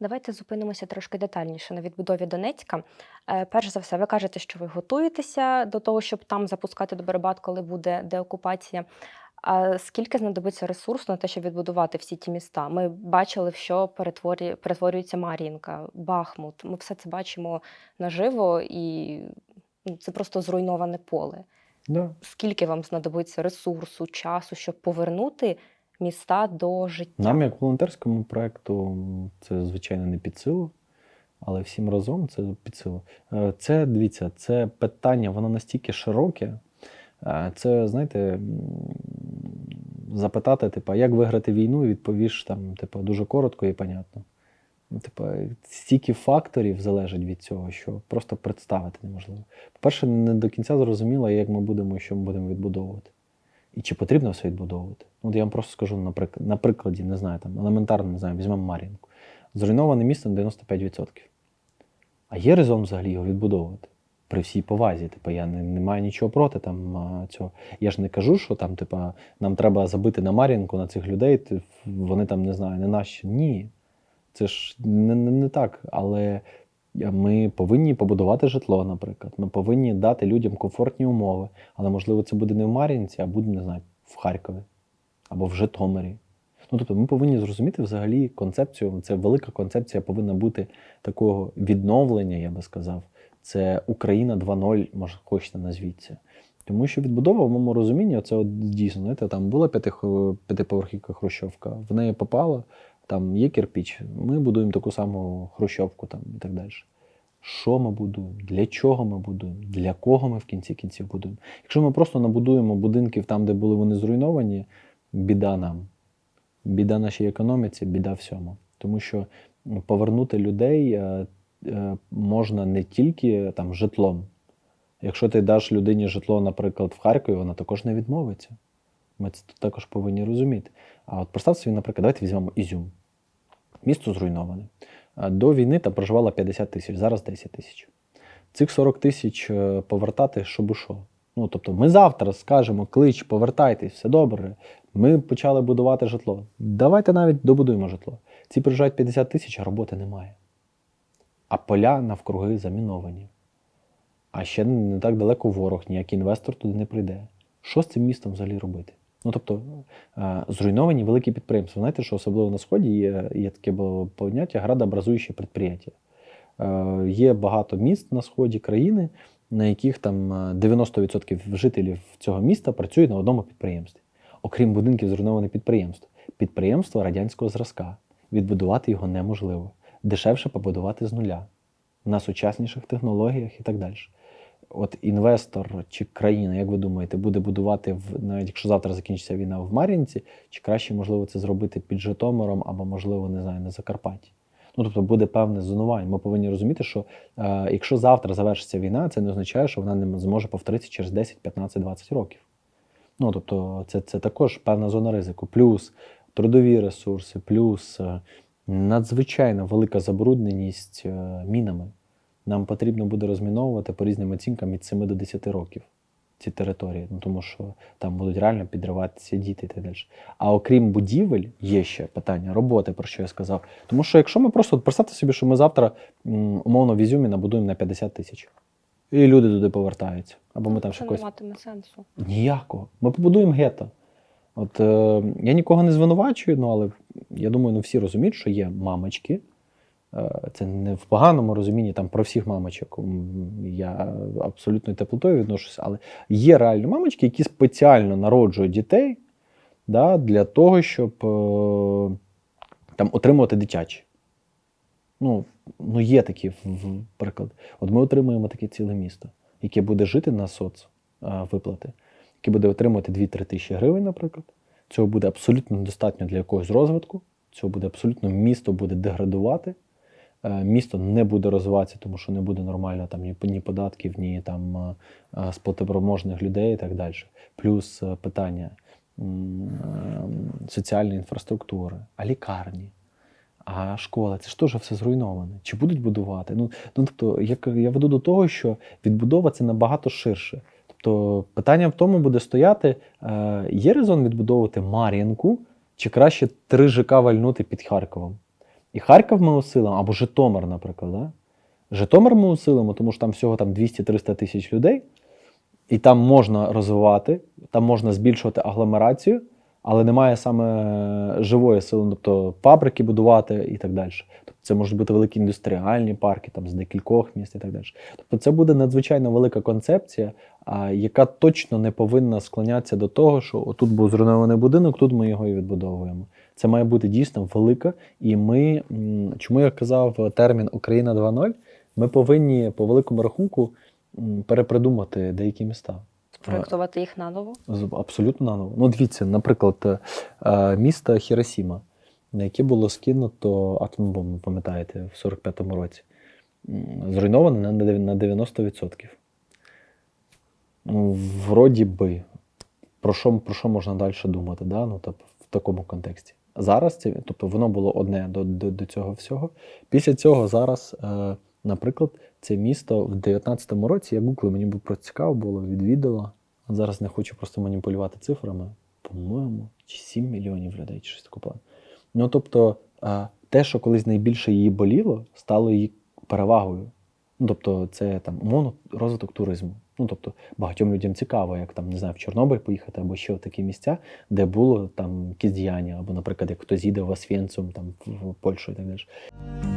Давайте зупинимося трошки детальніше на відбудові Донецька. Е, Перш за все, ви кажете, що ви готуєтеся до того, щоб там запускати Добробат, коли буде деокупація. А скільки знадобиться ресурсу на те, щоб відбудувати всі ті міста? Ми бачили, що перетворює, перетворюється Мар'їнка, Бахмут. Ми все це бачимо наживо, і ну, це просто зруйноване поле. Да. Скільки вам знадобиться ресурсу, часу, щоб повернути міста до життя? Нам, як волонтерському проєкту, це звичайно не під силу, але всім разом це під силу. Е, Це дивіться, це питання, воно настільки широке. Е, Це, знаєте, запитати, типу, як виграти війну, і відповіш там, типу, дуже коротко і понятно. Ну, Типу, стільки факторів залежить від цього, що просто представити неможливо. По-перше, не до кінця зрозуміло, як ми будемо і що ми будемо відбудовувати. І чи потрібно все відбудовувати? От я вам просто скажу на прикладі, не знаю, там, елементарно, не знаю, візьмемо Мар'їнку. Зруйноване місто на 95%. А є резон взагалі його відбудовувати? При всій повазі. Типу, я не, не маю нічого проти там, цього. Я ж не кажу, що там, типу, нам треба забити на Мар'їнку на цих людей, вони там не знаю, не наші. Ні. Це ж не, не, не так. Але ми повинні побудувати житло, наприклад. Ми повинні дати людям комфортні умови. Але можливо це буде не в Мар'їнці, а буде, не знаю, в Харкові або в Житомирі. Ну, тобто ми повинні зрозуміти взагалі концепцію. Це велика концепція повинна бути такого відновлення, я би сказав. Це Україна 2.0, може, хочете назвіть це. Тому що відбудова в моєму розумінні, це от дійсно, знаєте, там була п'ятиповерхівка хрущовка, в неї попала, там є кирпіч, ми будуємо таку саму хрущовку там, і так далі. Що ми будуємо? Для чого ми будуємо? Для кого ми в кінці кінців будуємо? Якщо ми просто набудуємо будинків там, де були вони зруйновані, біда нам. Біда нашій економіці, біда всьому. Тому що повернути людей е, е, можна не тільки там житлом. Якщо ти даш людині житло, наприклад, в Харкові, вона також не відмовиться. Ми це також повинні розуміти. А от представте собі, наприклад, давайте візьмемо Ізюм. Місто зруйноване. До війни там проживало 50 тисяч, зараз 10 тисяч. Цих 40 тисяч е, повертати, щоб що. Ну, тобто, ми завтра скажемо, клич, повертайтесь, все добре. Ми почали будувати житло. Давайте навіть добудуємо житло. Ці приїжджають 50 тисяч, а роботи немає. А поля навкруги заміновані. А ще не так далеко ворог, ніякий інвестор туди не прийде. Що з цим містом взагалі робити? Ну тобто е, зруйновані великі підприємства. Знаєте, що особливо на сході є, є таке поняття градообразуючі підприємства. Е, Є багато міст на сході країни, на яких там е, 90% жителів цього міста працюють на одному підприємстві. Окрім будинків зруйнованих підприємств. Підприємство радянського зразка. Відбудувати його неможливо. Дешевше побудувати з нуля на сучасніших технологіях і так далі. От інвестор чи країна, як ви думаєте, буде будувати в навіть якщо завтра закінчиться війна в Мар'їнці, чи краще можливо це зробити під Житомиром або, можливо, не знаю, на Закарпатті? Ну тобто буде певне зонування. Ми повинні розуміти, що е, якщо завтра завершиться війна, це не означає, що вона не зможе повторитися через 10, 15, 20 років. Ну тобто, це, це також певна зона ризику. Плюс трудові ресурси, плюс е, надзвичайно велика забрудненість е, мінами. Нам потрібно буде розміновувати по різним оцінкам від 7 до 10 років ці території, ну тому що там будуть реально підриватися діти і так далі. А окрім будівель, є ще питання роботи, про що я сказав. Тому що якщо ми просто представте собі, що ми завтра м, умовно в Ізюмі набудуємо на 50 тисяч, і люди туди повертаються, або ми там ще це не матиме сенсу. Ніякого. Ми побудуємо гетто. От е, я нікого не звинувачую, ну але я думаю, ну всі розуміють, що є мамочки. Е, це не в поганому розумінні там про всіх мамочок. Я абсолютно теплотою відношуся, але є реальні мамочки, які спеціально народжують дітей да, для того, щоб е, там отримувати дитячі. Ну, ну є такі приклади. От ми отримуємо таке ціле місто, яке буде жити на соц виплати, яке буде отримувати 2-3 тисячі гривень, наприклад. Цього буде абсолютно недостатньо для якогось розвитку. Цього буде абсолютно місто буде деградувати. Е, Місто не буде розвиватися, тому що не буде нормально там ні, податків, ні там е, е, людей і так далі. Плюс питання соціальної інфраструктури, а лікарні. А школа, це ж теж все зруйноване. Чи будуть будувати? Ну, ну тобто, я, я веду до того, що відбудова це набагато ширше. Тобто, питання в тому буде стояти: е, є резон відбудовувати Мар'їнку, чи краще три ЖК вальнути під Харковом? І Харків ми усилимо, або Житомир, наприклад. Да? Житомир ми усилимо, тому що там всього там 200-300 тисяч людей, і там можна розвивати, там можна збільшувати агломерацію, але немає саме живої сили, тобто фабрики будувати і так далі. Тобто це можуть бути великі індустріальні парки там з декількох міст і так далі. Тобто це буде надзвичайно велика концепція, яка точно не повинна склонятися до того, що отут був зруйнований будинок, тут ми його і відбудовуємо. Це має бути дійсно велика. І ми, чому я казав термін Україна 2.0, ми повинні по великому рахунку перепридумати деякі міста. Спроектувати їх наново. Абсолютно наново. Ну, дивіться, наприклад, е, місто Хіросіма, на яке було скинуто атомну бомбу, пам'ятаєте, в 45-му році, зруйноване на на 90%. Ну, вроді би, про що, про що можна далі думати, да? ну, тобто, в такому контексті. Зараз це, тобто воно було одне до, до, до цього всього. Після цього зараз, е, наприклад, це місто в 19-му році, я гуглив, мені було просто цікаво було, відвідала. От зараз не хочу просто маніпулювати цифрами. По-моєму, чи 7 мільйонів людей, чи щось таке. Ну тобто, е, те, що колись найбільше її боліло, стало її перевагою. Ну, тобто, це там умовно розвиток туризму. Ну, тобто, багатьом людям цікаво, як там, не знаю, в Чорнобиль поїхати, або ще такі місця, де було там якісь діяння, або, наприклад, як хтось їде в Освєнцум, там в Польщу і так далі.